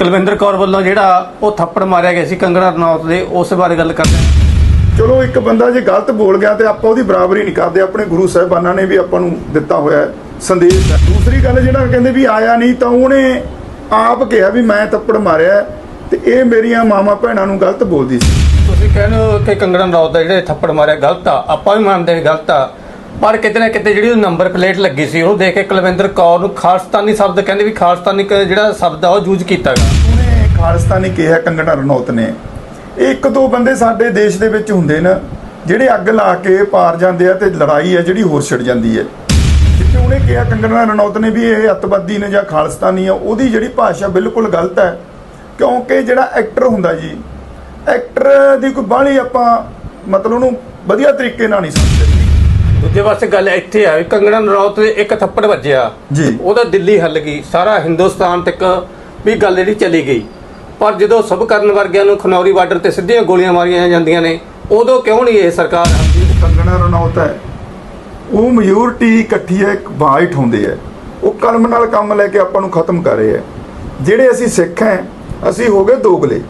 ਕੁਲਵਿੰਦਰ ਕੌਰ ਵੱਲੋਂ ਜਿਹੜਾ ਉਹ ਥੱਪੜ ਮਾਰਿਆ ਗਿਆ ਸੀ ਕੰਗਣਾ ਰਣੌਤ ਦੇ ਉਸ ਬਾਰੇ ਗੱਲ ਕਰਦੇ ਹਾਂ। ਚਲੋ ਇੱਕ ਬੰਦਾ ਜੇ ਗਲਤ ਬੋਲ ਗਿਆ ਤੇ ਆਪਾਂ ਉਹਦੀ ਬਰਾਬਰੀ ਨਹੀਂ ਕਰਦੇ ਆਪਣੇ ਗੁਰੂ ਸਾਹਿਬਾਨਾਂ ਨੇ ਵੀ ਆਪਾਂ ਨੂੰ ਦਿੱਤਾ ਹੋਇਆ ਸੰਦੇਸ਼ ਹੈ। ਦੂਸਰੀ ਗੱਲ ਜਿਹੜਾ ਕਹਿੰਦੇ ਵੀ ਆਇਆ ਨਹੀਂ ਤਾਂ ਉਹਨੇ ਆਪ ਕਿਹਾ ਵੀ ਮੈਂ ਥੱਪੜ ਮਾਰਿਆ ਤੇ ਇਹ ਮੇਰੀਆਂ ਮਾਮਾ ਭੈਣਾਂ ਨੂੰ ਗਲਤ ਬੋਲਦੀ ਸੀ। ਤੁਸੀਂ ਕਹਿੰਦੇ ਹੋ ਕਿ ਕੰਗਣਾ ਰਣੌਤ ਦਾ ਜਿਹੜੇ ਥੱਪੜ ਮਾਰਿਆ ਗਲਤ ਆ ਆਪਾਂ ਵੀ ਮੰਨਦੇ ਗਲਤ ਆ। ਪਰ ਕਿਤੇ ਨਾ ਕਿਤੇ ਜਿਹੜੀ ਉਹ ਨੰਬਰ ਪਲੇਟ ਲੱਗੀ ਸੀ ਉਹਨੂੰ ਦੇਖ ਕੇ ਕੁਲਵਿੰਦਰ ਕੌਰ ਨੂੰ ਖਾਲਸਤਾਨੀ ਸ਼ਬਦ ਕਹਿੰਦੇ ਵੀ ਖਾਲਸਤਾਨੀ ਕ- ਜਿਹੜਾ ਸ਼ਬਦ ਆ, ਉਹ ਯੂਜ਼ ਕੀਤਾ ਗਿਆ। ਉਹਨੇ ਖਾਲਿਸਤਾਨੀ ਕਿਹਾ, ਕੰਗਣਾ ਰਣੌਤ ਨੇ, ਇਹ ਇੱਕ ਦੋ ਬੰਦੇ ਸਾਡੇ ਦੇਸ਼ ਦੇ ਵਿੱਚ ਹੁੰਦੇ ਨੇ, ਜਿਹੜੇ ਅੱਗ ਲਾ ਕੇ ਪਾਰ ਜਾਂਦੇ ਆ ਤੇ ਲੜਾਈ ਹੈ ਜਿਹੜੀ ਹੋਰ ਛਿੜ ਜਾਂਦੀ ਹੈ। ਜਿੱਥੇ ਉਹਨੇ ਕਿਹਾ, ਕੰਗਣਾ ਰਣੌਤ ਨੇ ਵੀ ਇਹ ਅੱਤਵਾਦੀ ਨੇ ਜਾਂ ਖਾਲਿਸਤਾਨੀ ਆ, ਉਹਦੀ ਜਿਹੜੀ ਭਾਸ਼ਾ ਬਿਲਕੁਲ ਗਲਤ ਹੈ, ਕਿਉਂਕਿ ਜਿਹੜਾ ਐਕਟਰ ਹੁੰਦਾ ਜੀ ਐਕਟਰ ਦੀ ਕੋਈ ਬਾਹਲੀ ਆਪਾਂ ਮਤਲਬ ਉਹਨੂੰ ਵਧੀਆ ਤਰੀਕੇ ਨਾਲ ਨਹੀਂ ਸਮਝਦੇ। ਦੂਜੇ ਪਾਸੇ ਗੱਲ ਇੱਥੇ ਆ ਵੀ ਕੰਗਣਾ ਰਣੌਤ ਦੇ ਇੱਕ ਥੱਪੜ ਵੱਜਿਆ। ਜੀ। ਉਹਦਾ ਦਿੱਲੀ ਹੱਲ ਗਈ। ਸਾਰਾ ਹਿੰਦੁਸਤਾਨ ਤੱਕ ਵੀ ਗੱਲ ਜਿਹੜੀ ਚਲੀ ਗਈ। ਪਰ ਜਦੋਂ ਸਭ ਕਰਨ ਵਰਗਿਆਂ ਨੂੰ ਖਨੌਰੀ ਬਾਰਡਰ ਤੇ ਸਿੱਧੀਆਂ ਗੋਲੀਆਂ ਮਾਰੀਆਂ ਜਾਂਦੀਆਂ ਨੇ ਉਦੋਂ ਕਿਉਂ ਨਹੀਂ ਇਹ ਸਰਕਾਰ? ਕੰਗਣਾ ਰਣੌਤ ਹੈ। ਉਹ ਮੈਜੋਰਟੀ ਇਕੱਠੀ ਹੈ ਇੱਕ ਵਾਈਟ ਹੁੰਦੇ ਹੈ। ਉਹ ਕਲਮ ਨਾਲ ਕੰਮ ਲੈ ਕੇ ਆਪਾਂ ਨੂੰ ਖਤਮ ਕਰ ਰਹੇ ਹੈ। ਜਿਹੜੇ ਅਸੀਂ ਸਿੱਖ ਹੈ ਅਸੀਂ ਹੋ ਗਏ ਦੋਗਲੇ।